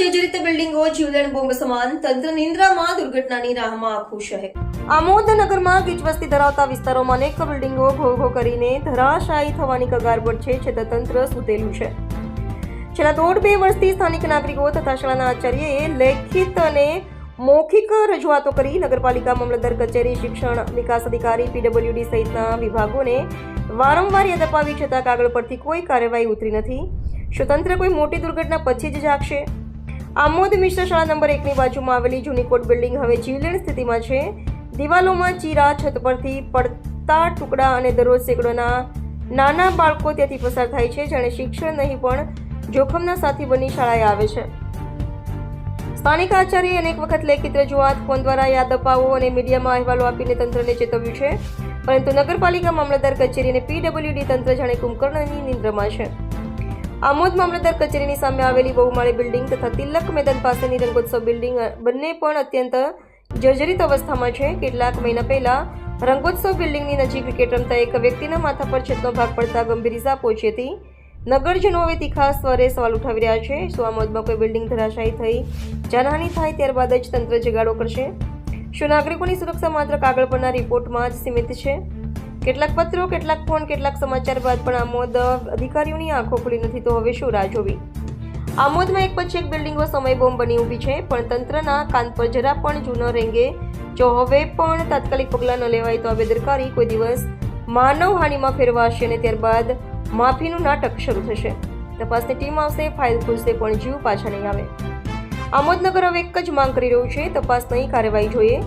જર્જરિત બિલ્ડિંગો જીવલેણ બોમ્બ સમાન તંત્ર નિંદ્રામાં, દુર્ઘટનાની રાહમાં આખું શહેર આમોદ નગરમાં ગીચ વસ્તી ધરાવતા વિસ્તારોમાં અનેક બિલ્ડિંગો ઘો કરીને ધરાશાયી થવાની કગાર પર છે છતાં તંત્ર સૂતેલું છે. છેલ્લા દોઢ બે વર્ષથી સ્થાનિક નાગરિકો તથા શાળાના આચાર્યએ લેખિત અને મૌખિક રજૂઆતો કરી નગરપાલિકા મામલતદાર કચેરી શિક્ષણ વિકાસ અધિકારી પીડબ્લ્યુડી સહિતના વિભાગોને વારંવાર યાદ અપાવી છતાં કાગળ પરથી કોઈ કાર્યવાહી ઉતરી નથી. શું તંત્ર કોઈ મોટી દુર્ઘટના પછી જ જાગશે. આમોદ મિશ્ર શાળા નંબર એકની બાજુમાં આવેલી જૂની કોટ બિલ્ડિંગ હવે જીવલેણ સ્થિતિમાં છે. દિવાલોમાં ચીરા, છત પરથી પડતા ટુકડા અને દરરોજ સેંકડોના નાના બાળકો ત્યાંથી પસાર થાય છે, જેણે શિક્ષણ નહીં પણ જોખમના સાથી બની શાળાએ આવે છે. સ્થાનિક આચાર્ય અનેક વખત લેખિત રજૂઆત ફોન દ્વારા યાદ અપાવો અને મીડિયામાં અહેવાલો આપીને તંત્રને ચેતવ્યું છે. પરંતુ નગરપાલિકા મામલતદાર કચેરી અને પીડબ્લ્યુડી તંત્ર જાણે કુંભકર્ણની નિંદ્રામાં છે. આમોદ મામલતદાર કચેરીની સામે આવેલી બહુમાળી બિલ્ડિંગ તથા તિલક મેદાન પાસેની રંગોત્સવ બિલ્ડિંગ બંને પણ અત્યંત જર્જરિત અવસ્થામાં છે. કેટલાક મહિના પહેલા રંગોત્સવ બિલ્ડિંગની નજીક ક્રિકેટ રમતા એક વ્યક્તિના માથા પર છતનો ભાગ પડતા ગંભીર ઇજા પહોંચી હતી. નગરજનો હવે તીખા સ્વરે સવાલ ઉઠાવી રહ્યા છે. શું આમોદમાં કોઈ બિલ્ડિંગ ધરાશાયી થઈ? જાનહાની થાય ત્યારબાદ જ તંત્ર જગાડો કરશે. શું નાગરિકોની સુરક્ષા માત્ર કાગળ પરના રિપોર્ટમાં જ સીમિત છે? કેટલાક પત્રો, કેટલાક ફોન, કેટલાક સમાચાર બાદ પણ આમોદ અધિકારીઓની આંખો ખુલી નથી તો હવે શું રાહ જોવી? આમોદમાં એક પછી એક બિલ્ડિંગો સમય બોમ્બ બની ઊભી છે, પણ તંત્રના કાન પર જરા પણ જૂનો રેંગે. જો હવે પણ તાત્કાલિક પગલાં ન લેવાય તો આ બેદરકારી કોઈ દિવસ માનવ હાનિમાં ફેરવાશે અને ત્યારબાદ માફીનું નાટક શરૂ થશે. તપાસની ટીમ આવશે, ફાઇલ ખુલશે, પણ જીવ પાછા નહીં આવે. આમોદનગર હવે એક જ માંગ કરી રહ્યું છે તપાસ નહીં કાર્યવાહી જોઈએ.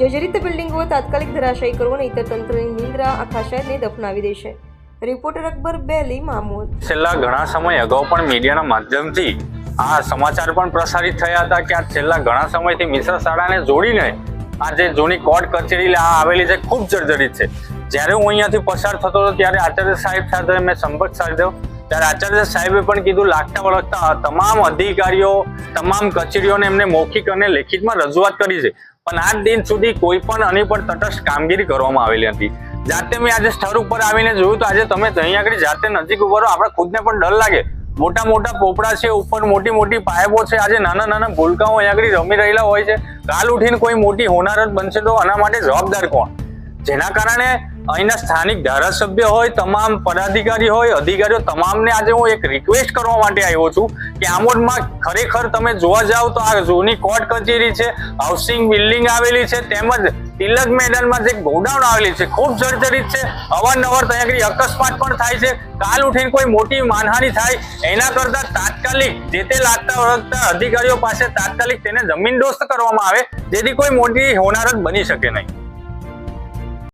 જર્જરિત બિલ્ડિંગો તાત્કાલિક ધરાશાયી કરવો નહીંતર તંત્રની નિંદ્રા આખા શહેરને દફનાવી દેશે. રિપોર્ટર અકબર બેલી મામૂદ. છેલ્લા ઘણા સમય અગાઉ પણ મીડિયાના માધ્યમથી આ સમાચાર પણ પ્રસારિત થયા હતા કે આ છેલ્લા ઘણા સમયથી મિશ્ર શાળાને જોડીને આ જે જૂની કોર્ટ કચેરી આ આવેલી છે, ખૂબ જર્જરિત છે. જ્યારે હું અહીંયાથી પસાર થતો હતો ત્યારે આચાર્ય સાહેબ સાથે મેં સંપર્ક સાધ્યો. ત્યારે આચાર્ય સાહેબે પણ કીધું, લાગતા વળગતા તમામ અધિકારીઓ, તમામ કચેરીઓને એમને મૌખિક અને લેખિતમાં રજૂઆત કરી છે. પણ આજ દિન સુધી કોઈ પણ આની પર તટસ્થ કામગીરી કરવામાં આવેલી હતી જાતે મેં આજે સ્થળ ઉપર આવીને જોયું તો આજે તમે અહીં આગળ જાતે નજીક ઊભો રહો, આપણે ખુદને પણ ડર લાગે. મોટા મોટા પોપડા છે, ઉપર મોટી મોટી પાયપો છે, આજે નાના નાના ભૂલકાઓ અહીં આગળ રમી રહેલા હોય છે. કાલ ઉઠીને કોઈ મોટી હોનારત બનશે તો આના માટે જવાબદાર કોણ? જેના કારણે અહીંના સ્થાનિક ધારાસભ્ય હોય, તમામ પદાધિકારી હોય, અધિકારીઓ, તમામને આજે હું એક રિક્વેસ્ટ કરવા માટે આવ્યો છું કે આમોદમાં ખરેખર તમે જોવા જાવ તો આ જૂની કોર્ટ કચેરી છે હાઉસિંગ બિલ્ડિંગ આવેલી છે, તેમજ તિલક મેદાનમાં જે ગોડાઉન આવેલી છે. ખૂબ જર્જરિત છે. અવારનવાર ત્યાં અકસ્માત પણ થાય છે. કાલ ઉઠીને કોઈ મોટી માનહાનિ થાય, એના કરતા તાત્કાલિક જે તે લાગતા વળગતા અધિકારીઓ પાસે તાત્કાલિક તેને જમીન દોસ્ત કરવામાં આવે, જેથી કોઈ મોટી હોનારત બની શકે નહીં.